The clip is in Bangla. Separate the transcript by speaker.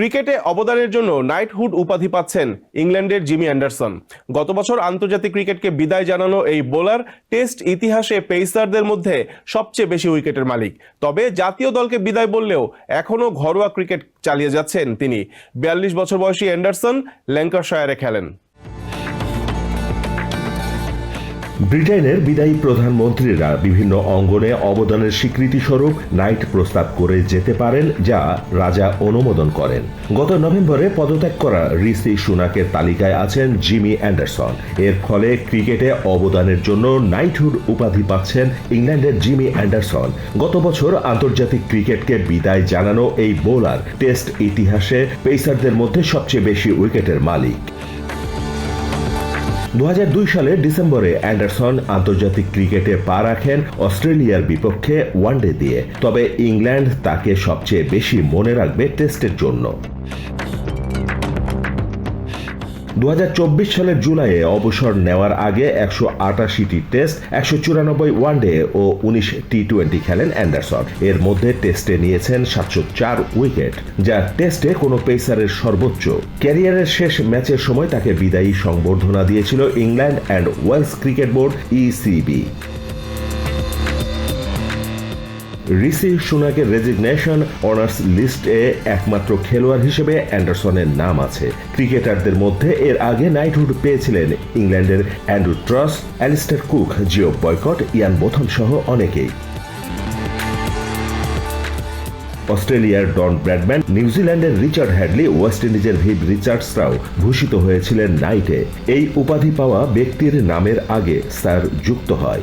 Speaker 1: ক্রিকেটে অবদানের জন্য নাইটহুড উপাধি পাচ্ছেন ইংল্যান্ডের জিমি অ্যান্ডারসন। গত বছর আন্তর্জাতিক ক্রিকেটকে বিদায় জানানো এই বোলার। টেস্ট ইতিহাসে পেসারদের মধ্যে সবচেয়ে বেশি উইকেটের মালিক। তবে জাতীয় দলকে বিদায় বললেও এখনও ঘরোয়া ক্রিকেট চালিয়ে যাচ্ছেন তিনি। বিয়াল্লিশ বছর বয়সী অ্যান্ডারসন ল্যাঙ্কাশায়ারে খেলেন।
Speaker 2: ব্রিটেনের বিদায়ী প্রধানমন্ত্রীরা বিভিন্ন অঙ্গনে অবদানের স্বীকৃতিস্বরূপ নাইট প্রস্তাব করে যেতে পারেন যা রাজা অনুমোদন করেন। গত নভেম্বরে পদত্যাগ করা ঋষি সুনাকের তালিকায় আছেন জিমি অ্যান্ডারসন। এর ফলে ক্রিকেটে অবদানের জন্য নাইটহুড উপাধি পাচ্ছেন ইংল্যান্ডের জিমি অ্যান্ডারসন। গত বছর আন্তর্জাতিক ক্রিকেটকে বিদায় জানানো এই বোলার টেস্ট ইতিহাসে পেসারদের মধ্যে সবচেয়ে বেশি উইকেটের মালিক। দু সালের ডিসেম্বরে অ্যান্ডারসন আন্তর্জাতিক ক্রিকেটে পা রাখেন অস্ট্রেলিয়ার বিপক্ষে ওয়ানডে দিয়ে। তবে ইংল্যান্ড তাকে সবচেয়ে বেশি মনে রাখবে টেস্টের জন্য। দু হাজার চব্বিশ সালের জুলাইয়ে অবসর নেওয়ার আগে একশো আটাশিটি টেস্ট, একশো চুরানব্বই ওয়ানডে ও উনিশ টি টোয়েন্টি খেলেন অ্যান্ডারসন। এর মধ্যে টেস্টে নিয়েছেন সাতশো চার উইকেট, যা টেস্টে কোনো পেসারের সর্বোচ্চ। ক্যারিয়ারের শেষ ম্যাচের সময় তাকে বিদায়ী সংবর্ধনা দিয়েছিল England and Wales cricket board ECB Rishi সুনাকের resignation honours লিস্টে একমাত্র খেলোয়াড় হিসেবে অ্যান্ডারসনের নাম আছে। ক্রিকেটারদের মধ্যে এর আগে নাইটহুড পেয়েছিলেন ইংল্যান্ডের Andrew Strauss, Alastair Cook, Geoff Boycott, Ian Botham সহ অনেকেই। অস্ট্রেলিয়ার ডন ব্র্যাডম্যান নিউজিল্যান্ডের রিচার্ড হ্যাডলি, ওয়েস্ট ইন্ডিজের ভিভ রিচার্ডসরাও ভূষিত হয়েছিলেন নাইটে এই উপাধি পাওয়া ব্যক্তির নামের আগে স্যার যুক্ত হয়।